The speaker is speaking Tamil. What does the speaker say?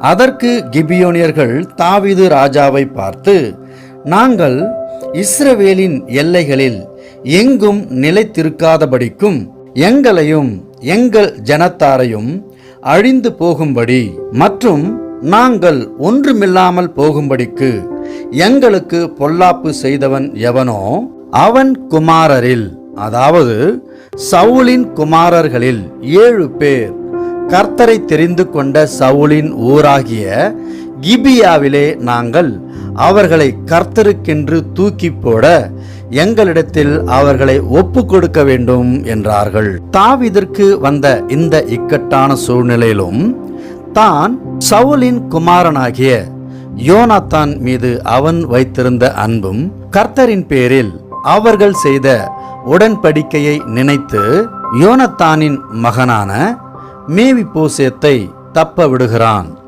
அதற்கு கிபியோனியர்கள் தாவிது ராஜாவை பார்த்து நாங்கள் இஸ்ரவேலின் எல்லைகளில் எங்கும் நிலைத்திருக்காதபடிக்கும் எங்களையும் எங்கள் ஜனத்தாரையும் அழிந்து போகும்படி மற்றும் நாங்கள் ஒன்றுமில்லாமல் போகும்படிக்கு எங்களுக்கு பொல்லாப்பு செய்தவன் எவனோ அவன் குமாரரில் அதாவது சவுலின் குமாரர்களில் ஏழு பேர். கர்த்தரை தெரிந்து கொண்ட சவுலின் ஊராகிய கிபியாவிலே நாங்கள் அவர்களை கர்த்தருக்கென்று தூக்கி போட எங்களிடத்தில் அவர்களை ஒப்பு கொடுக்க வேண்டும் என்றார்கள். தாவிதற்கு வந்த இந்த இக்கட்டான சூழ்நிலையிலும் தான் சவுலின் குமாரனாகிய யோனாத்தான் மீது அவன் வைத்திருந்த அன்பும் கர்த்தரின் பேரில் அவர்கள் செய்த உடன்படிக்கையை நினைத்து யோனத்தானின் மகனான மேவி போசேத்தை தப்ப விடுகிறான்.